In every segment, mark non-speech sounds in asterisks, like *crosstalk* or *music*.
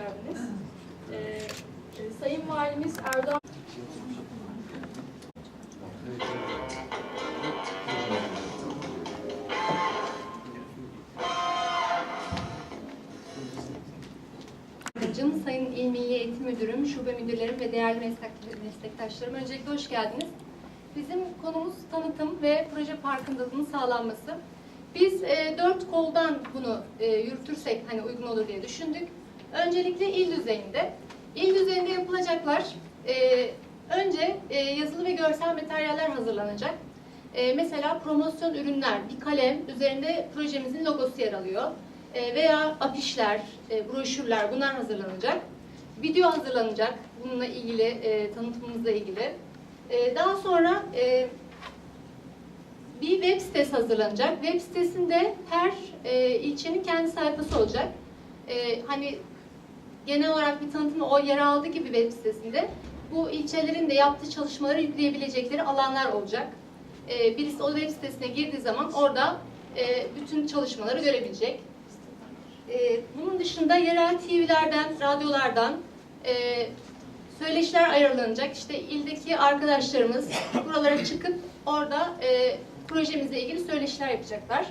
geldiniz. Ee, e, Sayın Valimiz Erdoğan Sayın İl Milli Eğitim Müdürüm, şube müdürlerim ve değerli meslek- meslektaşlarım öncelikle hoş geldiniz. Bizim konumuz tanıtım ve proje farkındalığının sağlanması. Biz e, dört koldan bunu e, yürütürsek hani uygun olur diye düşündük. Öncelikle il düzeyinde. İl düzeyinde yapılacaklar. e, önce e, yazılı ve görsel materyaller hazırlanacak. E, mesela promosyon ürünler, bir kalem üzerinde projemizin logosu yer alıyor. E, veya afişler, e, broşürler bunlar hazırlanacak. Video hazırlanacak bununla ilgili, e, tanıtımımızla ilgili. E, daha sonra e, bir web sitesi hazırlanacak. Web sitesinde her e, ilçenin kendi sayfası olacak. E, hani genel olarak bir tanıtımı o yer aldığı gibi web sitesinde bu ilçelerin de yaptığı çalışmaları yükleyebilecekleri alanlar olacak. E, birisi o web sitesine girdiği zaman orada e, bütün çalışmaları görebilecek. E, bunun dışında yerel TV'lerden, radyolardan e, söyleşiler ayarlanacak. İşte ildeki arkadaşlarımız *coughs* buralara çıkıp orada e, projemizle ilgili söyleşiler yapacaklar.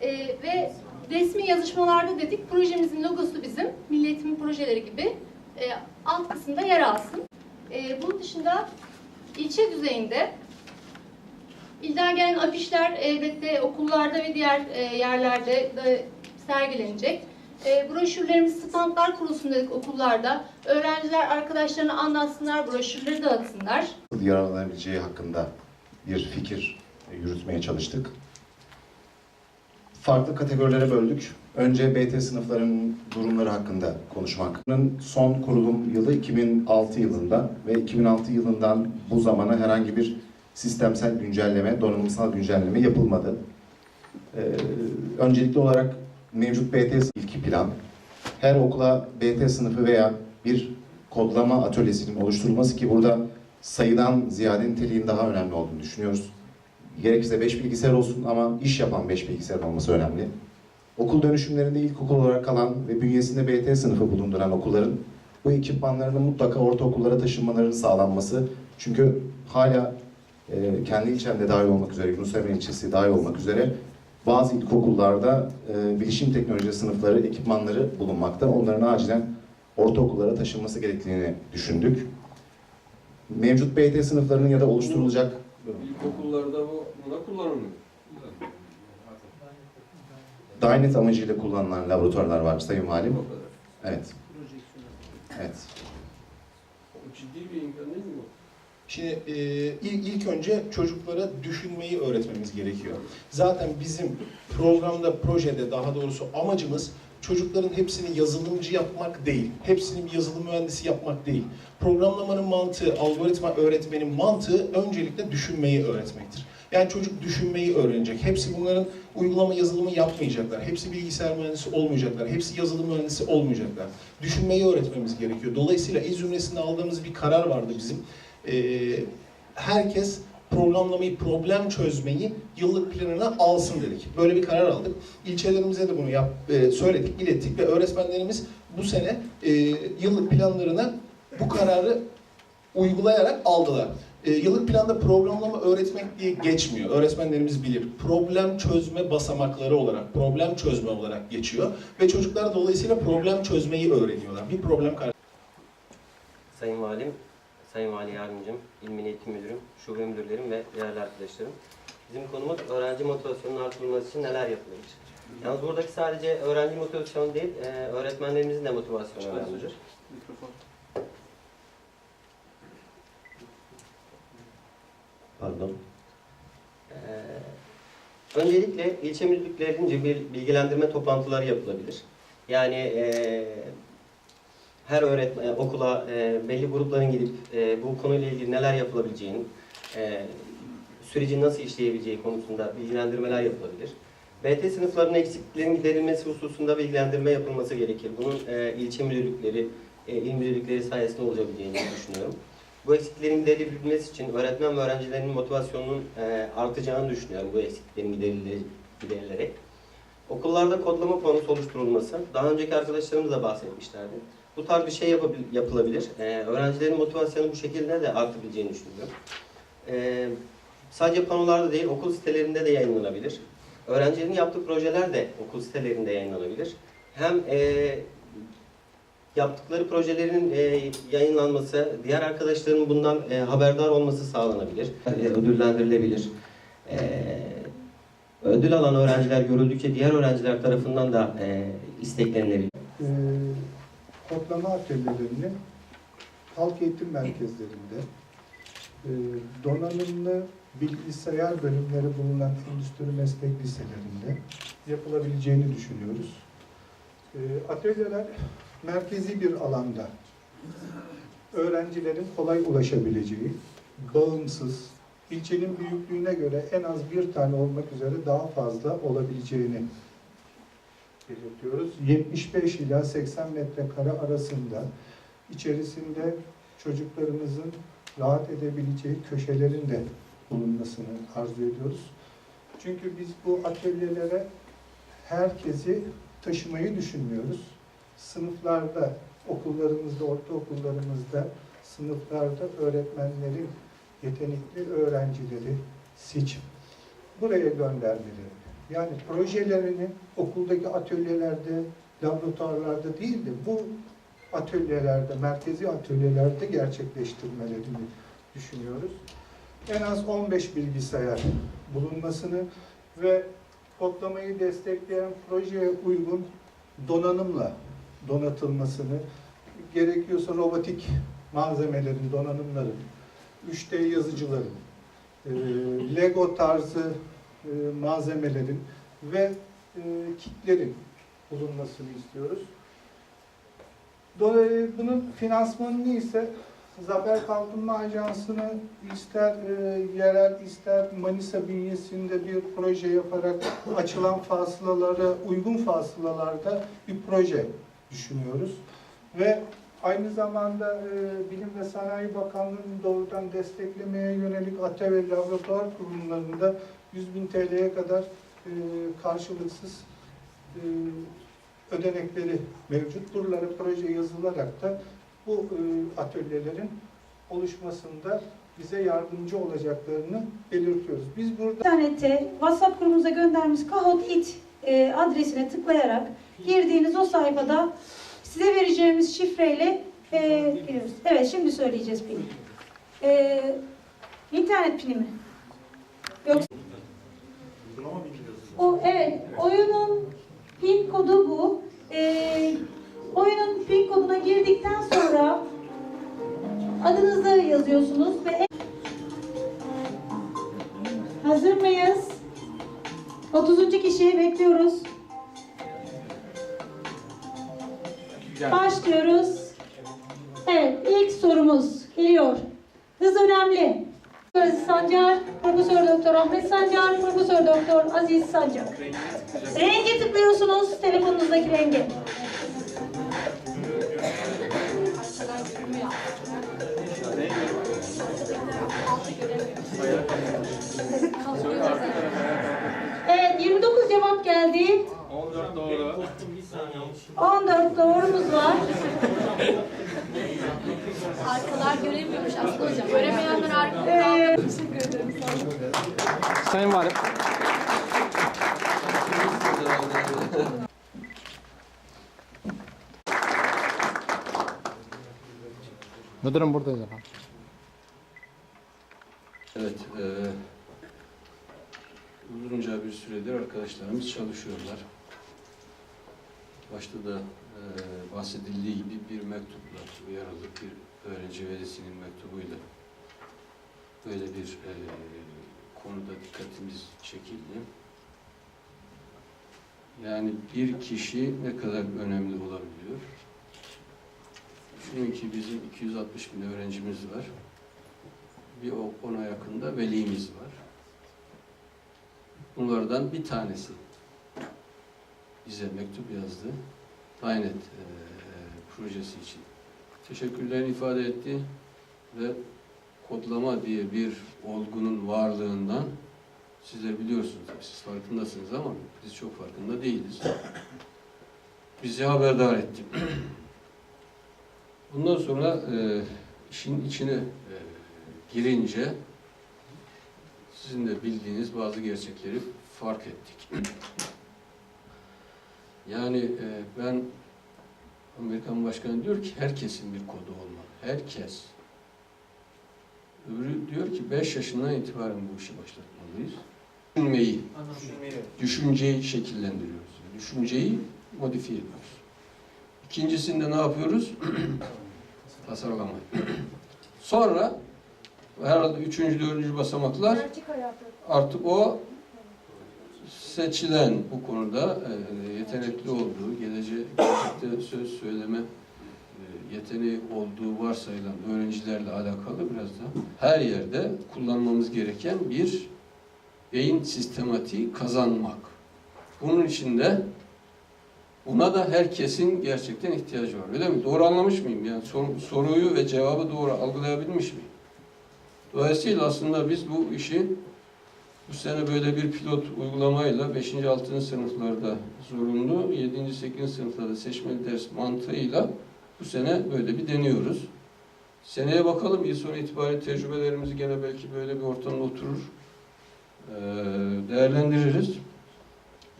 E, ve resmi yazışmalarda dedik projemizin logosu bizim Milli Eğitim projeleri gibi e, alt kısımda yer alsın. E, bunun dışında ilçe düzeyinde ilden gelen afişler elbette okullarda ve diğer e, yerlerde de sergilenecek. E, broşürlerimiz standlar kurulsun dedik okullarda. Öğrenciler arkadaşlarına anlatsınlar, broşürleri dağıtsınlar. yararlanabileceği hakkında bir fikir yürütmeye çalıştık. Farklı kategorilere böldük. Önce BT sınıflarının durumları hakkında konuşmak. Son kurulum yılı 2006 yılında ve 2006 yılından bu zamana herhangi bir sistemsel güncelleme, donanımsal güncelleme yapılmadı. Ee, öncelikli olarak mevcut BT ilki plan, her okula BT sınıfı veya bir kodlama atölyesinin oluşturulması ki burada sayıdan ziyade niteliğin daha önemli olduğunu düşünüyoruz. Gerekirse 5 bilgisayar olsun ama iş yapan 5 bilgisayar olması önemli. Okul dönüşümlerinde ilkokul olarak kalan ve bünyesinde BT sınıfı bulunduran okulların bu ekipmanlarının mutlaka ortaokullara taşınmalarının sağlanması. Çünkü hala e, kendi ilçemde dahil olmak üzere, Yunus Emre ilçesi dahil olmak üzere bazı ilkokullarda e, bilişim teknoloji sınıfları, ekipmanları bulunmakta. Onların acilen ortaokullara taşınması gerektiğini düşündük. Mevcut BT sınıflarının ya da oluşturulacak İlkokullarda bu buna kullanılmıyor. Dynet amacıyla kullanılan laboratuvarlar var Sayın Valim. O kadar. Evet. Evet. Ciddi bir imkan değil mi bu? Şimdi e, ilk, ilk önce çocuklara düşünmeyi öğretmemiz gerekiyor. Zaten bizim programda, projede daha doğrusu amacımız çocukların hepsini yazılımcı yapmak değil, hepsini bir yazılım mühendisi yapmak değil. Programlamanın mantığı, algoritma öğretmenin mantığı öncelikle düşünmeyi öğretmektir. Yani çocuk düşünmeyi öğrenecek. Hepsi bunların uygulama yazılımı yapmayacaklar. Hepsi bilgisayar mühendisi olmayacaklar. Hepsi yazılım mühendisi olmayacaklar. Düşünmeyi öğretmemiz gerekiyor. Dolayısıyla İl Zümresi'nde aldığımız bir karar vardı bizim. Ee, herkes programlamayı, problem çözmeyi yıllık planına alsın dedik. Böyle bir karar aldık. İlçelerimize de bunu yap, e, söyledik, ilettik ve öğretmenlerimiz bu sene e, yıllık planlarına bu kararı uygulayarak aldılar. E, yıllık planda programlama öğretmek diye geçmiyor. Öğretmenlerimiz bilir. Problem çözme basamakları olarak, problem çözme olarak geçiyor. Ve çocuklar dolayısıyla problem çözmeyi öğreniyorlar. Bir problem karşı Sayın Valim, Sayın Vali Yardımcım, İl Milli Eğitim Müdürüm, Şube Müdürlerim ve değerli arkadaşlarım. Bizim konumuz öğrenci motivasyonunun artırılması için neler yapılabilir? Yalnız buradaki sadece öğrenci motivasyonu değil, e, öğretmenlerimizin de motivasyonu önemlidir. Mikrofon. Pardon. Ee, öncelikle ilçe müdürlüklerince bir bilgilendirme toplantıları yapılabilir. Yani e, her öğretmen e, okula e, belli grupların gidip e, bu konuyla ilgili neler yapılabileceğini, e, sürecin nasıl işleyebileceği konusunda bilgilendirmeler yapılabilir. BT sınıflarının eksikliklerin giderilmesi hususunda bilgilendirme yapılması gerekir. Bunun e, ilçe müdürlükleri, e, il müdürlükleri sayesinde olabileceğini düşünüyorum. Bu eksiklerin giderilebilmesi için öğretmen ve öğrencilerin motivasyonunun e, artacağını düşünüyorum bu eksiklerin giderile- giderilerek. Okullarda kodlama konusu oluşturulması, daha önceki arkadaşlarımız da bahsetmişlerdi. Bu tarz bir şey yapılabilir. Ee, öğrencilerin motivasyonu bu şekilde de artabileceğini düşünüyorum. Ee, sadece panolarda değil, okul sitelerinde de yayınlanabilir. Öğrencilerin yaptığı projeler de okul sitelerinde yayınlanabilir. Hem e, yaptıkları projelerin e, yayınlanması, diğer arkadaşların bundan e, haberdar olması sağlanabilir, e, ödüllendirilebilir. E, ödül alan öğrenciler görüldükçe diğer öğrenciler tarafından da e, isteklenilebilir. e, kodlama atölyelerini halk eğitim merkezlerinde, e, donanımlı bilgisayar bölümleri bulunan endüstri meslek liselerinde yapılabileceğini düşünüyoruz. E, atölyeler merkezi bir alanda öğrencilerin kolay ulaşabileceği, bağımsız, ilçenin büyüklüğüne göre en az bir tane olmak üzere daha fazla olabileceğini belirtiyoruz. 75 ila 80 metrekare arasında içerisinde çocuklarımızın rahat edebileceği köşelerin de bulunmasını arzu ediyoruz. Çünkü biz bu atölyelere herkesi taşımayı düşünmüyoruz. Sınıflarda, okullarımızda, ortaokullarımızda, sınıflarda öğretmenlerin yetenekli öğrencileri seçip buraya göndermeleri. Yani projelerini okuldaki atölyelerde, laboratuvarlarda değil de bu atölyelerde, merkezi atölyelerde gerçekleştirmelerini düşünüyoruz. En az 15 bilgisayar bulunmasını ve kodlamayı destekleyen projeye uygun donanımla donatılmasını, gerekiyorsa robotik malzemelerin, donanımların, 3D yazıcıların, e, Lego tarzı malzemelerin ve e, kitlerin bulunmasını istiyoruz. Dolayı bunun finansmanını ise Zafer Kalkınma Ajansı'nı ister e, yerel ister Manisa bünyesinde bir proje yaparak açılan fasılalara uygun fasılalarda bir proje düşünüyoruz. Ve aynı zamanda e, Bilim ve Sanayi Bakanlığı'nın doğrudan desteklemeye yönelik ATE ve laboratuvar kurumlarında 100 bin TL'ye kadar e, karşılıksız e, ödenekleri mevcut. Buralara proje yazılarak da bu e, atölyelerin oluşmasında bize yardımcı olacaklarını belirtiyoruz. Biz burada İnternette WhatsApp grubumuza göndermiş Kahoot It e, adresine tıklayarak girdiğiniz o sayfada size vereceğimiz şifreyle e, giriyoruz. Evet şimdi söyleyeceğiz pini. E, internet pini mi? Yoksa o evet oyunun pin kodu bu. E, oyunun pin koduna girdikten sonra adınızı yazıyorsunuz ve Hazır mıyız? 30. kişiyi bekliyoruz. Başlıyoruz. Evet, ilk sorumuz geliyor. Hız önemli. Aziz Sancar, Profesör Doktor Ahmet Sancar, Profesör Doktor Aziz Sancar. Renge tıklıyorsunuz, telefonunuzdaki renge. Evet, 29 cevap geldi. 14 doğru. 14 doğrumuz var. Arkalar göremiyormuş aslında hocam. Göremeyenler arkalar. Ee, Teşekkür ederim. Sağ olun. Sayın Valim. Müdürüm buradayız efendim. Evet, e, uzunca bir süredir arkadaşlarımız çalışıyorlar. Başta da e, bahsedildiği gibi bir mektupla uyarıldık, bir öğrenci velisinin mektubuyla böyle bir e, konuda dikkatimiz çekildi. Yani bir kişi ne kadar önemli olabiliyor? Düşünün ki bizim 260 bin öğrencimiz var bir o- ona yakında velimiz var. Bunlardan bir tanesi bize mektup yazdı. Taynet e, projesi için. Teşekkürlerini ifade etti ve kodlama diye bir olgunun varlığından sizler biliyorsunuz, siz farkındasınız ama biz çok farkında değiliz. Bizi haberdar etti. *clears throat* Bundan sonra e, işin içine e, girince sizin de bildiğiniz bazı gerçekleri fark ettik. *clears throat* Yani e, ben Amerikan Başkanı diyor ki herkesin bir kodu olmalı. Herkes. Öbürü diyor ki 5 yaşından itibaren bu işi başlatmalıyız. Düşünmeyi, düşünceyi şekillendiriyoruz. Düşünceyi modifiye ediyoruz. İkincisinde ne yapıyoruz? *clears throat* Tasarlamayı. Sonra herhalde üçüncü, dördüncü basamaklar artık o seçilen bu konuda e, yetenekli olduğu, gelece, gelecekte söz söyleme e, yeteneği olduğu varsayılan öğrencilerle alakalı biraz da her yerde kullanmamız gereken bir beyin sistematiği kazanmak. Bunun için de buna da herkesin gerçekten ihtiyacı var. Öyle mi? Doğru anlamış mıyım? Yani sor- soruyu ve cevabı doğru algılayabilmiş miyim? Dolayısıyla aslında biz bu işi bu sene böyle bir pilot uygulamayla 5. 6. sınıflarda zorunlu, 7. 8. sınıflarda seçmeli ders mantığıyla bu sene böyle bir deniyoruz. Seneye bakalım yıl sonu itibariyle tecrübelerimizi gene belki böyle bir ortamda oturur, eee, değerlendiririz.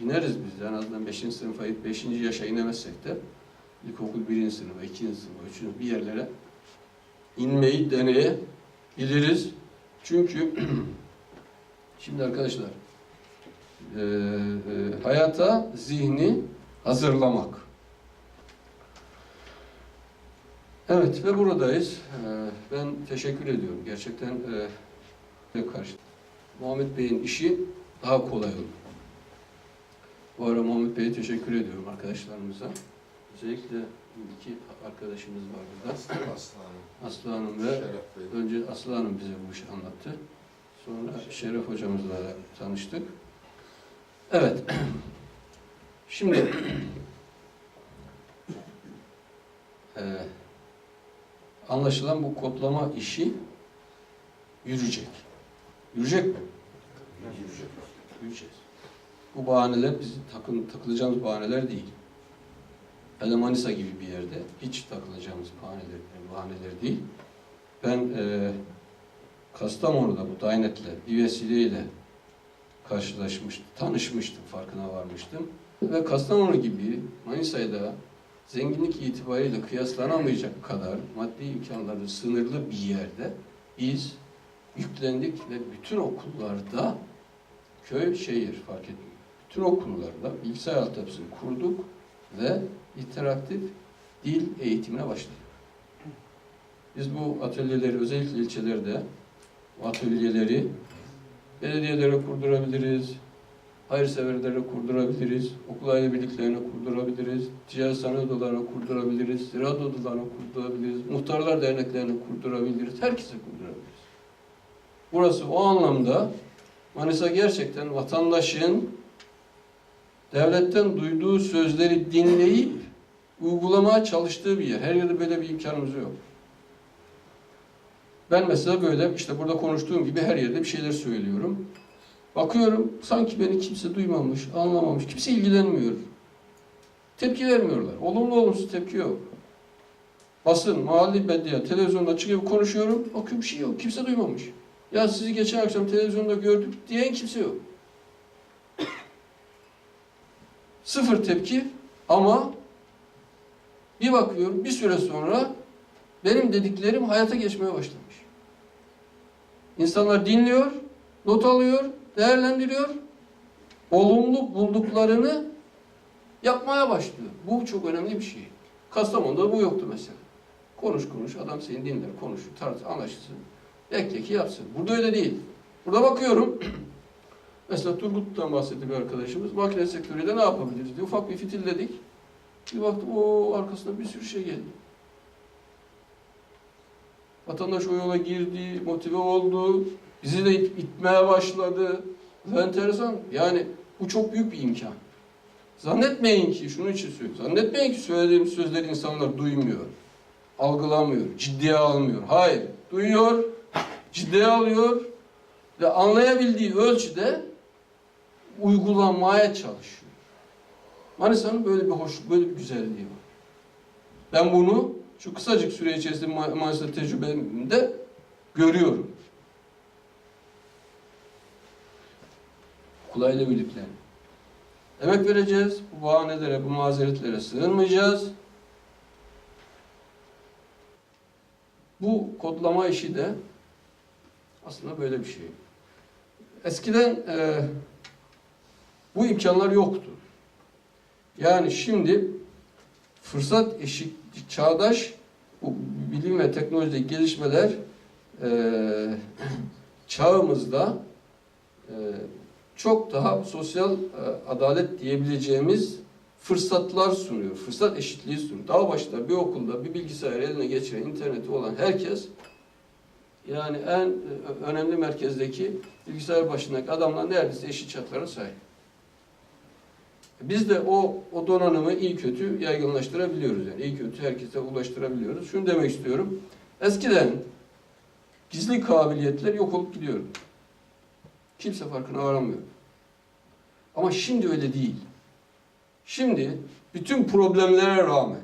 İneriz biz en azından 5. sınıfa, 5. yaşa inemezsek de ilkokul 1. sınıfa, 2. sınıfa, 3. sınıfa bir yerlere inmeyi deneyebiliriz. Çünkü *clears throat* Şimdi arkadaşlar, eee, eee, hayata zihni hazırlamak. Evet ve buradayız. Eee, ben teşekkür ediyorum. Gerçekten eee karşı. Muhammed Bey'in işi daha kolay oldu. Bu ara Muhammed Bey'e teşekkür ediyorum arkadaşlarımıza. Özellikle iki arkadaşımız var burada. Aslı Hanım ve önce Aslı Hanım bize bu işi anlattı. Sonra Şeref hocamızla tanıştık. Evet. *clears throat* Şimdi eee, *clears throat* anlaşılan bu kodlama işi yürüyecek. Yürüyecek mi? Yürüyecek. Yürüyeceğiz. Bu bahaneler bizim takın, takılacağımız bahaneler değil. Hele Manisa gibi bir yerde hiç takılacağımız bahaneler, bahaneler değil. Ben eee Kastamonu'da bu Dynet'le bir vesileyle karşılaşmıştım, tanışmıştım, farkına varmıştım. Ve Kastamonu gibi Manisa'yla zenginlik itibariyle kıyaslanamayacak kadar maddi imkanları sınırlı bir yerde biz yüklendik ve bütün okullarda köy, şehir fark etmiyor. Bütün okullarda bilgisayar altyapısını kurduk ve interaktif dil eğitimine başladık. Biz bu atölyeleri özellikle ilçelerde atölyeleri belediyelere kurdurabiliriz, hayırseverlere kurdurabiliriz, okul aile birliklerine kurdurabiliriz, ticaret sanayi odalarına kurdurabiliriz, ziraat odalarına kurdurabiliriz, muhtarlar derneklerine kurdurabiliriz, herkese kurdurabiliriz. Burası o anlamda Manisa gerçekten vatandaşın devletten duyduğu sözleri dinleyip uygulamaya çalıştığı bir yer. Her yerde böyle bir imkanımız yok. Ben mesela böyle işte burada konuştuğum gibi her yerde bir şeyler söylüyorum. Bakıyorum sanki beni kimse duymamış, anlamamış, kimse ilgilenmiyor. Tepki vermiyorlar. Olumlu olumsuz tepki yok. Basın, mahalli medya, televizyonda çıkıp konuşuyorum. Bakıyorum bir şey yok. Kimse duymamış. Ya sizi geçen akşam televizyonda gördük diyen kimse yok. Sıfır tepki ama bir bakıyorum bir süre sonra benim dediklerim hayata geçmeye başlamış. İnsanlar dinliyor, not alıyor, değerlendiriyor, olumlu bulduklarını yapmaya başlıyor. Bu çok önemli bir şey. Kastamonu'da bu yoktu mesela. Konuş konuş, adam seni dinler, konuşur, tartışır, anlaşılsın. Bekle ki yapsın. Burada öyle değil. Burada bakıyorum, *clears throat* mesela Turgut'tan bahsetti bir arkadaşımız, makine sektörüyle ne yapabiliriz diye ufak bir fitilledik. Bir baktım, o arkasında bir sürü şey geldi. Vatandaş o yola girdi, motive oldu, bizi de it- itmeye başladı. Ve enteresan, yani bu çok büyük bir imkan. Zannetmeyin ki, şunun için söylüyorum, zannetmeyin ki söylediğim sözleri insanlar duymuyor, algılamıyor, ciddiye almıyor. Hayır, duyuyor, ciddiye alıyor ve anlayabildiği ölçüde uygulamaya çalışıyor. Manisa'nın böyle bir hoş, böyle bir güzelliği var. Ben bunu şu kısacık süre içerisinde ma- maalesef tecrübemde görüyorum. Kulayla birlikte. Emek vereceğiz. Bu bahanelere, bu mazeretlere sığınmayacağız. Bu kodlama işi de aslında böyle bir şey. Eskiden e, bu imkanlar yoktu. Yani şimdi fırsat eşit, çağdaş bilim ve teknolojideki gelişmeler e, çağımızda e, çok daha sosyal e, adalet diyebileceğimiz fırsatlar sunuyor. Fırsat eşitliği sunuyor. Daha başta bir okulda bir bilgisayar eline geçiren, interneti olan herkes yani en e, önemli merkezdeki bilgisayar başındaki adamlar neredeyse eşit şartlara sahip. Biz de o, o donanımı iyi kötü yaygınlaştırabiliyoruz. Yani iyi kötü herkese ulaştırabiliyoruz. Şunu demek istiyorum. Eskiden gizli kabiliyetler yok olup gidiyor. Kimse farkına varamıyor. Ama şimdi öyle değil. Şimdi bütün problemlere rağmen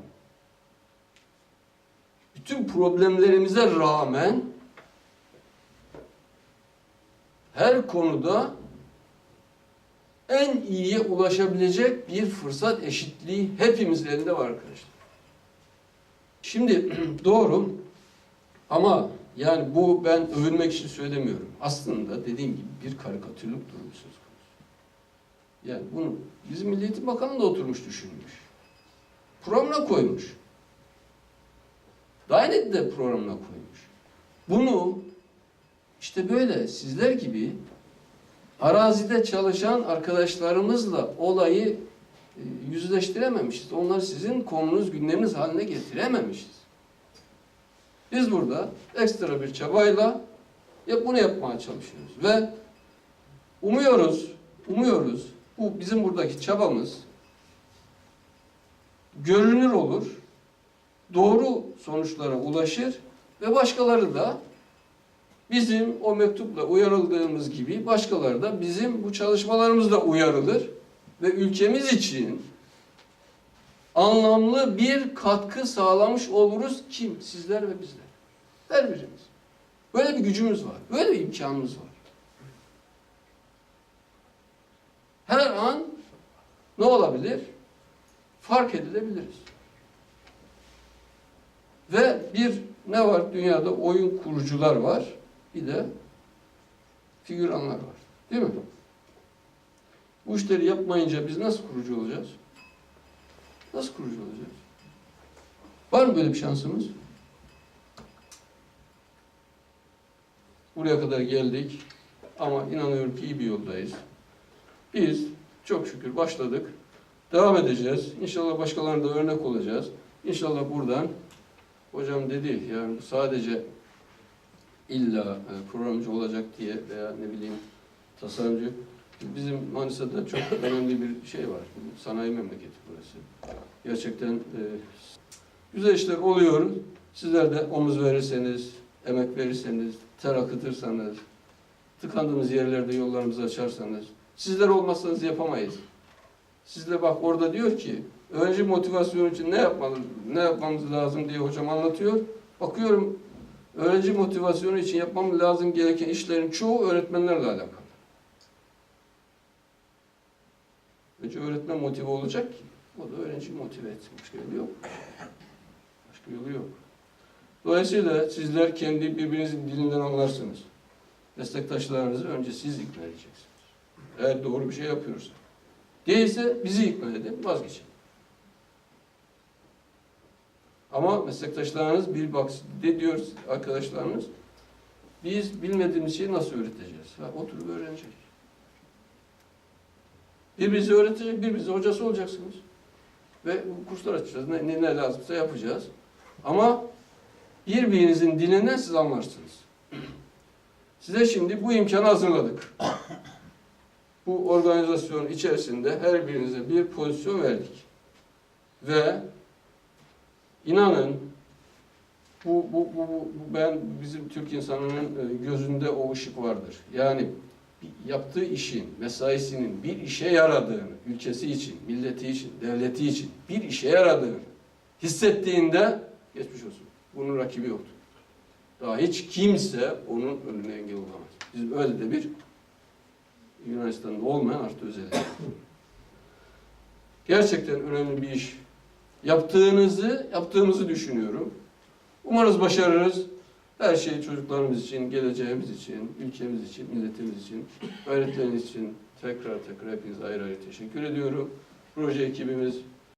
bütün problemlerimize rağmen her konuda en iyiye ulaşabilecek bir fırsat eşitliği hepimizin elinde var arkadaşlar. Şimdi *clears throat* doğru ama yani bu ben övünmek için söylemiyorum. Aslında dediğim gibi bir karikatürlük durumu söz konusu. Yani bunu bizim Milli Eğitim Bakanı da oturmuş düşünmüş. Programına koymuş. Dayanet de programına koymuş. Bunu işte böyle sizler gibi arazide çalışan arkadaşlarımızla olayı e, yüzleştirememişiz. Onları sizin konunuz, gündeminiz haline getirememişiz. Biz burada ekstra bir çabayla ya bunu yapmaya çalışıyoruz ve umuyoruz, umuyoruz bu bizim buradaki çabamız görünür olur, doğru sonuçlara ulaşır ve başkaları da bizim o mektupla uyarıldığımız gibi başkaları da bizim bu çalışmalarımızla uyarılır ve ülkemiz için anlamlı bir katkı sağlamış oluruz. Kim? Sizler ve bizler. Her birimiz. Böyle bir gücümüz var. Böyle bir imkanımız var. Her an ne olabilir? Fark edilebiliriz. Ve bir ne var? Dünyada oyun kurucular var. Bir de figüranlar var. Değil mi? Bu işleri yapmayınca biz nasıl kurucu olacağız? Nasıl kurucu olacağız? Var mı böyle bir şansımız? Buraya kadar geldik ama inanıyorum ki iyi bir yoldayız. Biz çok şükür başladık. Devam edeceğiz. İnşallah başkalarına da örnek olacağız. İnşallah buradan hocam dedi yani sadece illa e, programcı olacak diye veya ne bileyim tasarımcı. Bizim Manisa'da çok *coughs* önemli bir şey var. Sanayi memleketi burası. Gerçekten e, güzel işler oluyor. Sizler de omuz verirseniz, emek verirseniz, ter akıtırsanız, tıkandığımız yerlerde yollarımızı açarsanız, sizler olmazsanız yapamayız. Sizle bak orada diyor ki, öğrenci motivasyonu için ne yapmalı, ne yapmamız lazım diye hocam anlatıyor. Bakıyorum öğrenci motivasyonu için yapmam lazım gereken işlerin çoğu öğretmenlerle alakalı. Önce öğretmen motive olacak ki, o da öğrenci motive etsin. Başka yolu yok. Başka yolu yok. Dolayısıyla sizler kendi birbirinizin dilinden anlarsınız. Meslektaşlarınızı önce siz ikna edeceksiniz. Eğer doğru bir şey yapıyorsa. Değilse bizi ikna edin, vazgeçin. Ama meslektaşlarınız bir bak ne diyor arkadaşlarınız? Biz bilmediğimiz şeyi nasıl öğreteceğiz? Ha, oturup öğrenecek. Birbirinize öğretecek, birbirinize hocası olacaksınız. Ve kurslar açacağız. Ne, ne, ne lazımsa yapacağız. Ama birbirinizin dilinden siz anlarsınız. Size şimdi bu imkanı hazırladık. Bu organizasyon içerisinde her birinize bir pozisyon verdik. Ve inanın bu, bu, bu, bu ben bizim Türk insanının e, gözünde o ışık vardır. Yani yaptığı işin, mesaisinin bir işe yaradığını, ülkesi için, milleti için, devleti için bir işe yaradığını hissettiğinde Geçmiş olsun. Bunun rakibi yoktu. Daha hiç kimse onun önüne engel olamaz. Biz öyle de bir Yunanistan'da olmayan artı özellik. Gerçekten önemli bir iş yaptığınızı, yaptığımızı düşünüyorum. Umarız başarırız. Her şey çocuklarımız için, geleceğimiz için, ülkemiz için, milletimiz için, öğretmeniniz için tekrar tekrar hepinize ayrı ayrı teşekkür ediyorum. Proje ekibimiz